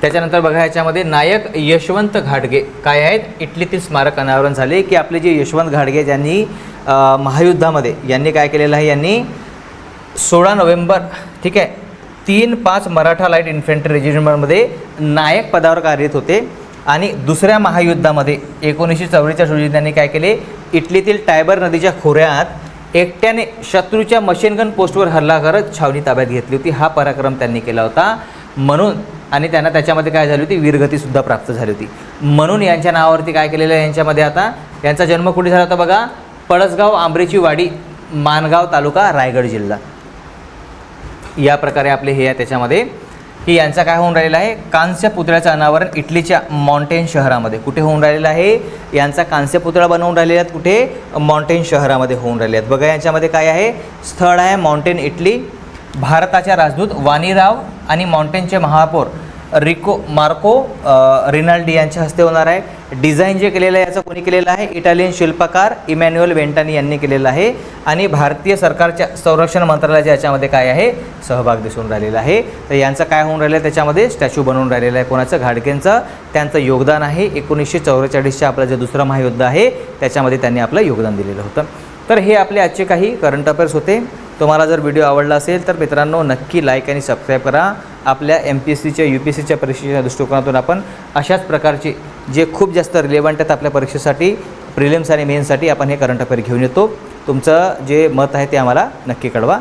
त्याच्यानंतर बघा याच्यामध्ये नायक यशवंत घाटगे काय आहेत? इटलीतील स्मारक अनावरण झाले की आपले जे यशवंत घाटगे ज्यांनी महायुद्धामध्ये यांनी काय केलेलं आहे? यांनी सोळा नोव्हेंबर ठीक आहे तीन पाच मराठा लाइट इन्फंट्री रेजिमेंटमध्ये नायक पदावर कार्यरत होते. आणि दुसऱ्या महायुद्धामध्ये एकोणीसशे चौवेचाळीस रोजी त्यांनी काय केले? इटलीतील टायबर नदीच्या खोऱ्यात एकट्याने शत्रूच्या मशीनगन पोस्टवर हल्ला करत छावणी ताब्यात घेतली होती. हा पराक्रम त्यांनी केला होता. म्हणून आणि त्यांना त्याच्यामध्ये काय झाली होती? वीरगतीसुद्धा प्राप्त झाली होती. म्हणून यांच्या नावावरती काय केलेलं आहे यांच्यामध्ये आता? यांचा जन्म कुठे झाला होता बघा? पळसगाव आंबरेची वाडी मानगाव तालुका रायगड जिल्हा. या प्रकारे आपले हे आहे त्याच्यामध्ये. की यांचा काय होऊन राहिलेला आहे? कांस्य पुतळ्याचं अनावरण इटलीच्या माउंटेन शहरामध्ये. कुठे होऊन राहिलेला आहे? यांचा कांस्य पुतळा बनवून राहिलेला आहेत कुठे? माउंटेन शहरामध्ये होऊन राहिले आहेत. बघा यांच्यामध्ये काय आहे? स्थळ आहे माउंटेन इटली. भारताच्या राजदूत वाणीराव आणि माउंटेनचे महापौर रिको मार्को रिनाल्डी यांच्या हस्ते होणार आहे. डिझाईन जे केलेलं आहे याचं कोणी केलेलं आहे? इटालियन शिल्पकार इमॅन्युअल वेंटानी यांनी केलेलं आहे. आणि भारतीय सरकारच्या संरक्षण मंत्रालयाच्या याच्यामध्ये काय आहे? सहभाग दिसून राहिलेला आहे. तर यांचं काय होऊन राहिलं आहे त्याच्यामध्ये स्टॅच्यू बनवून राहिलेलं आहे कोणाचं? घाडकेंचं. त्यांचं योगदान आहे. एकोणीसशे चौवेचाळीसच्या आपलं जे दुसरं महायुद्ध आहे त्याच्यामध्ये त्यांनी आपलं योगदान दिलेलं होतं. तर हे आपले आजचे काही करंट अफेअर्स होते. तुम्हाला जर व्हिडिओ आवडला असेल तर मित्रांनो नक्की लाईक आणि सबस्क्राईब करा. आपल्या एम पी एस सीच्या यू पी एस सीच्या परीक्षेच्या दृष्टिकोनातून आपण अशाच प्रकारचे जे खूप जास्त रिलेवंट आहेत आपल्या परीक्षेसाठी प्रिलिम्स आणि मेन्ससाठी आपण हे करंट अफेअर घेऊन येतो. तुमचं जे मत आहे ते आम्हाला नक्की कळवा.